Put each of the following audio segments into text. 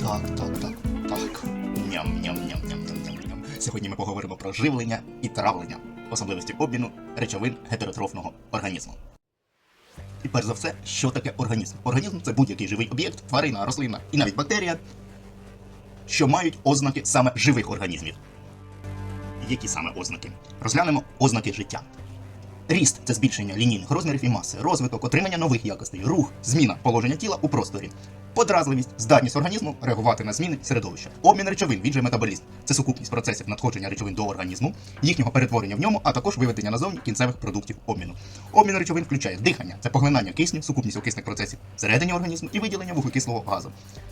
так, так, так, так. Ням-ням-ням-ням-ням-ням-ням. Сьогодні ми поговоримо про живлення і травлення, особливості обміну речовин гетеротрофного організму. І перш за все, що таке організм? Організм це будь-який живий об'єкт, тварина, рослина і навіть бактерія, що мають ознаки саме живих організмів. Які саме ознаки? Розглянемо ознаки життя. Ріст це збільшення лінійних розмірів і маси, розвиток, отримання нових якостей, рух, зміна положення тіла у просторі. Подразливість, здатність організму реагувати на зміни середовища. Обмін речовин, він же метаболізм. Це сукупність процесів надходження речовин до організму, їхнього перетворення в ньому, а також виведення назовні кінцевих продуктів обміну. Обмін речовин включає дихання, це поглинання кисню, сукупність окисних процесів всередині організму і виділення вуглекислого газу.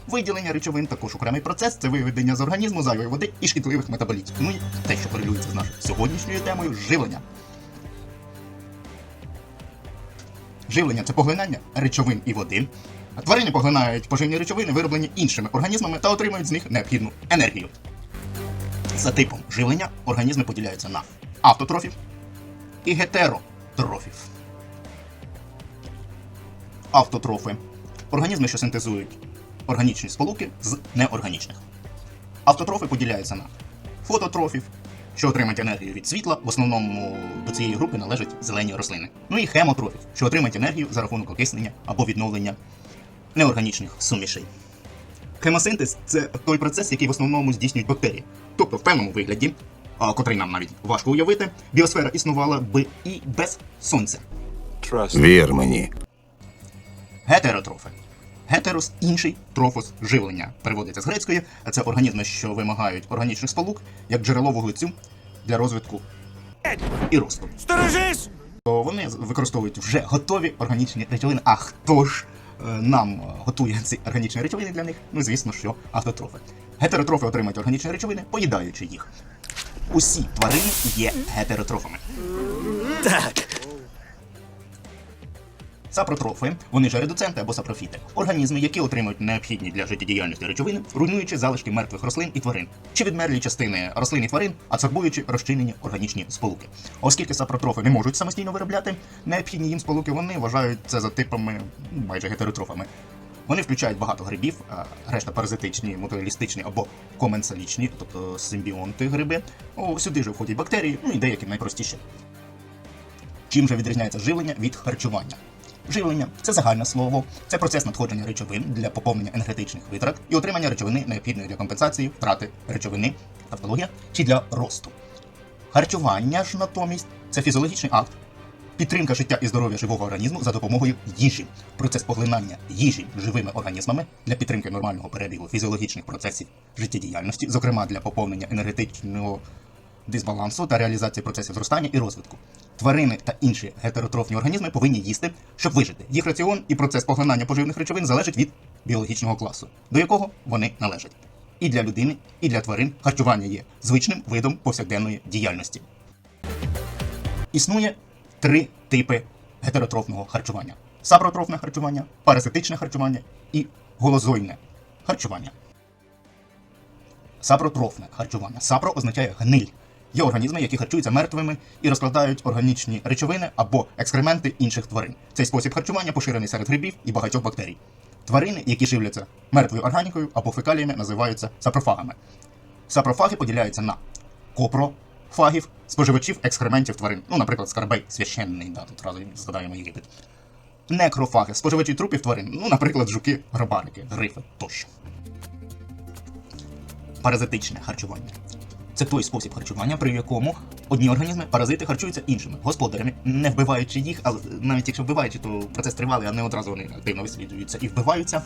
Виділення речовин також окремий процес, це виведення з організму зайвої води і шкідливих метаболітів. Ну і те, що корелюється з нашою сьогоднішньою темою живлення. Живлення це поглинання речовин і води. Тварини поглинають поживні речовини, вироблені іншими організмами, та отримують з них необхідну енергію. За типом живлення організми поділяються на автотрофів і гетеротрофів. Автотрофи організми, що синтезують органічні сполуки з неорганічних. Автотрофи поділяються на фототрофів, що отримують енергію від світла. В основному до цієї групи належать зелені рослини. Ну і хемотрофів, що отримують енергію за рахунок окиснення або відновлення неорганічних сумішей. Хемосинтез це той процес, який в основному здійснюють бактерії. Тобто, в певному вигляді, а, котрий нам навіть важко уявити, біосфера існувала би і без сонця. Trust. Вір мені. Гетеротрофи. Гетерос інший трофос живлення переводиться з грецької, а це організми, що вимагають органічних сполук як джерело вуглецю для розвитку і росту. Сторожись! То вони використовують вже готові органічні речовини. А хто ж нам готує ці органічні речовини для них? Ну, звісно, що автотрофи. Гетеротрофи отримують органічні речовини, поїдаючи їх. Усі тварини є гетеротрофами. Так. Сапротрофи, вони ж редуценти або сапрофіти, організми, які отримують необхідні для життєдіяльності речовини, руйнуючи залишки мертвих рослин і тварин, чи відмерлі частини рослин і тварин, адсорбуючи розчинені органічні сполуки. Оскільки сапротрофи не можуть самостійно виробляти необхідні їм сполуки, вони вважають це за типами майже гетеротрофами. Вони включають багато грибів, решта паразитичні, мутуалістичні або коменсалічні, тобто симбіонти гриби. О, сюди ж входять бактерії, ну і деякі найпростіші. Чим же відрізняється живлення від харчування? Живлення це загальне слово, це процес надходження речовин для поповнення енергетичних витрат і отримання речовини, необхідної для компенсації втрати речовини, тавтологія, чи для росту. Харчування ж натомість це фізіологічний акт, підтримка життя і здоров'я живого організму за допомогою їжі, процес поглинання їжі живими організмами для підтримки нормального перебігу фізіологічних процесів життєдіяльності, зокрема для поповнення енергетичного дисбалансу та реалізації процесів зростання і розвитку. Тварини та інші гетеротрофні організми повинні їсти, щоб вижити. Їх раціон і процес поглинання поживних речовин залежить від біологічного класу, до якого вони належать. І для людини, і для тварин харчування є звичним видом повсякденної діяльності. Існує три типи гетеротрофного харчування: сапротрофне харчування, паразитичне харчування і голозойне харчування. Сапротрофне харчування. Сапро означає гниль. Є організми, які харчуються мертвими і розкладають органічні речовини або екскременти інших тварин. Цей спосіб харчування поширений серед грибів і багатьох бактерій. Тварини, які живляться мертвою органікою або фекаліями, називаються сапрофагами. Сапрофаги поділяються на копрофагів, споживачів екскрементів тварин. Ну, наприклад, скарбей священний, да, тут разом згадаємо Єгипет. Некрофаги, споживачі трупів тварин, ну, наприклад, жуки, гробарики, грифи тощо. Паразитичне харчування. Це той спосіб харчування, при якому одні організми, паразити харчуються іншими господарями, не вбиваючи їх, але навіть якщо вбиваючи, то процес тривалий, а не одразу вони активно висліджуються і вбиваються.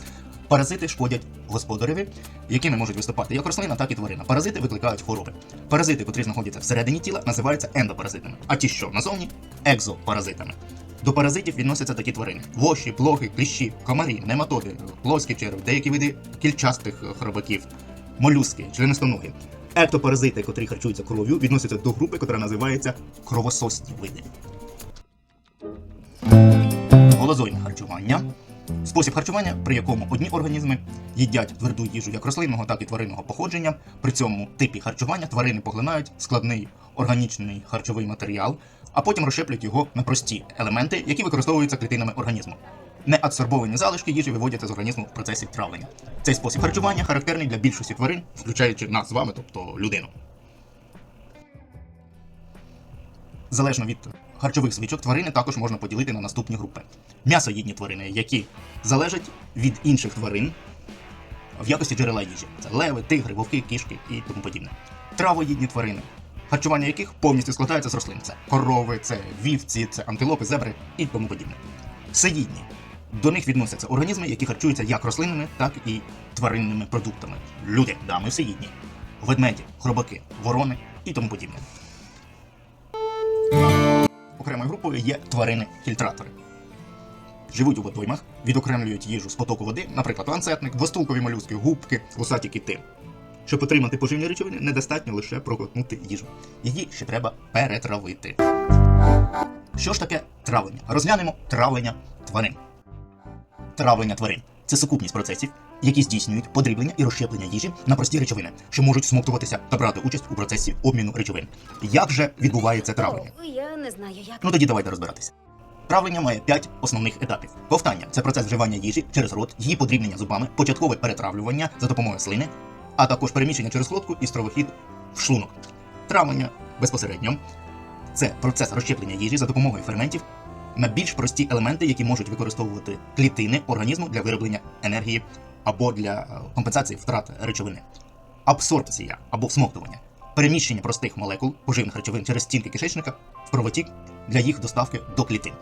Паразити шкодять господареві, якими можуть виступати як рослина, так і тварина. Паразити викликають хвороби. Паразити, котрі знаходяться всередині тіла, називаються ендопаразитами, а ті, що назовні екзопаразитами. До паразитів відносяться такі тварини: воші, блохи, кліщі, комарі, нематоди, плоский черв, деякі види кільчастих хробаків, молюски, членистоногий. Ектопаразити, котрі харчуються кров'ю, відносяться до групи, яка називається кровососні види. Голозойне харчування. Спосіб харчування, при якому одні організми їдять тверду їжу як рослинного, так і тваринного походження. При цьому типі харчування тварини поглинають складний органічний харчовий матеріал, а потім розщеплюють його на прості елементи, які використовуються клітинами організму. Неадсорбовані залишки їжі виводяться з організму в процесі травлення. Цей спосіб харчування характерний для більшості тварин, включаючи нас з вами, тобто людину. Залежно від харчових звичок, тварини також можна поділити на наступні групи: м'ясоїдні тварини, які залежать від інших тварин в якості джерела їжі. Це леви, тигри, вовки, кішки і тому подібне. Травоїдні тварини, харчування яких повністю складається з рослин. Це корови, це вівці, це антилопи, зебри і тому подібне. Всеїдні. До них відносяться організми, які харчуються як рослинними, так і тваринними продуктами. Люди, да, ми всеїдні. Ведмеді, хробаки, ворони і тому подібне. Окремою групою є тварини-фільтратори. Живуть у водоймах, відокремлюють їжу з потоку води, наприклад, ланцетник, двостулкові молюски, губки, вусаті кити. Щоб отримати поживні речовини, недостатньо лише проковтнути їжу. Її ще треба перетравити. Що ж таке травлення? Розглянемо травлення тварин. Травлення тварин це сукупність процесів, які здійснюють подріблення і розщеплення їжі на прості речовини, що можуть всмоктуватися та брати участь у процесі обміну речовин. Як же відбувається травлення? О, я не знаю, як. Ну тоді давайте розбиратися. Травлення має 5 основних етапів. Ковтання це процес вживання їжі через рот, її подрібнення зубами, початкове перетравлювання за допомогою слини, а також переміщення через глотку і стровохід в шлунок. Травлення безпосередньо це процес розщеплення їжі за допомогою ферментів на більш прості елементи, які можуть використовувати клітини організму для вироблення енергії або для е, компенсації втрат речовини. Абсорбція або всмоктування переміщення простих молекул поживних речовин через стінки кишечника в кровотік для їх доставки до клітин.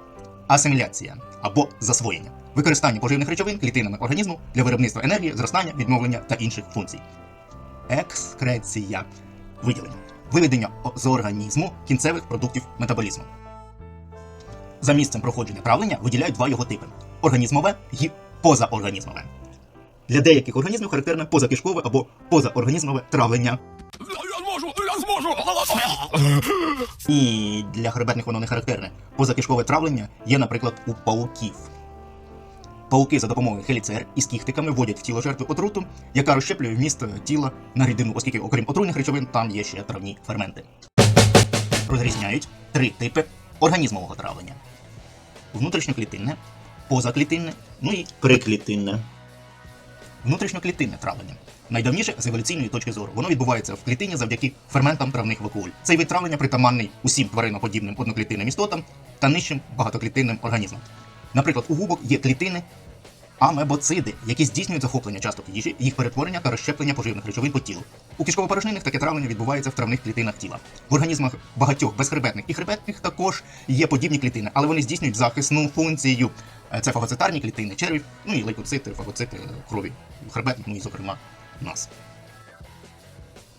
Асиміляція або засвоєння використання поживних речовин клітинами організму для виробництва енергії, зростання, відновлення та інших функцій. Екскреція виділення виведення з організму кінцевих продуктів метаболізму. За місцем проходження травлення виділяють два його типи: організмове і позаорганізмове. Для деяких організмів характерне позакишкове або позаорганізмове травлення. Я зможу! Я зможу! І для хребетних воно не характерне. Позакишкове травлення є, наприклад, у пауків. Пауки за допомогою хеліцер із кіхтиками вводять в тіло жертви отруту, яка розщеплює вміст тіла на рідину, оскільки, окрім отруйних речовин, там є ще травні ферменти. Розрізняють три типи організмового травлення: внутрішньоклітинне, позаклітинне, ну і приклітинне. Внутрішньоклітинне травлення. Найдавніше з еволюційної точки зору. Воно відбувається в клітині завдяки ферментам травних вакуоль. Цей вид травлення притаманний усім твариноподібним одноклітинним істотам та нижчим багатоклітинним організмам. Наприклад, у губок є клітини амебоциди, які здійснюють захоплення часток їжі, їх перетворення та розщеплення поживних речовин по тілу. У кишково-порожнинних таке травлення відбувається в травних клітинах тіла. В організмах багатьох безхребетних і хребетних також є подібні клітини, але вони здійснюють захисну функцію. Е, Це фагоцитарні клітини червів, ну і лейкоцити, фагоцити е, крові хребетних, ну і зокрема нас.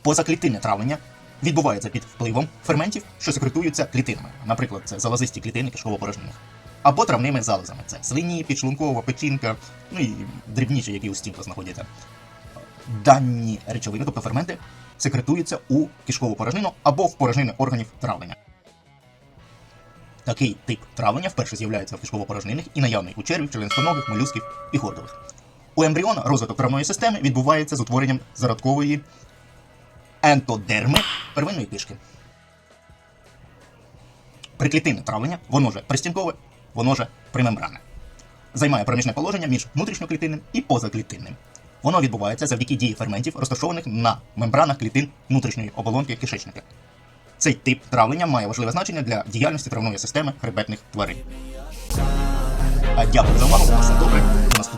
Позаклітинне травлення відбувається під впливом ферментів, що секретуються клітинами. Наприклад, це залозисті клітини кишково-порожнинних. Або травними залозами. Це слині, підшлункова, печінка, ну і дрібніші, які у стінках знаходяться. Дані речовини, тобто ферменти, секретуються у кишкову порожнину або в порожнини органів травлення. Такий тип травлення вперше з'являється в кишково-порожнинних і наявний у червів, членистоногих, молюсків і хордових. У ембріона розвиток травної системи відбувається з утворенням зародкової ентодерми первинної кишки. Приклітинне травлення, воно же пристінкове, воно же примембране. Займає проміжне положення між внутрішньоклітинним і позаклітинним. Воно відбувається завдяки дії ферментів, розташованих на мембранах клітин внутрішньої оболонки кишечника. Цей тип травлення має важливе значення для діяльності травної системи хребетних тварин. А дякую за увагу. Добре. До наступного.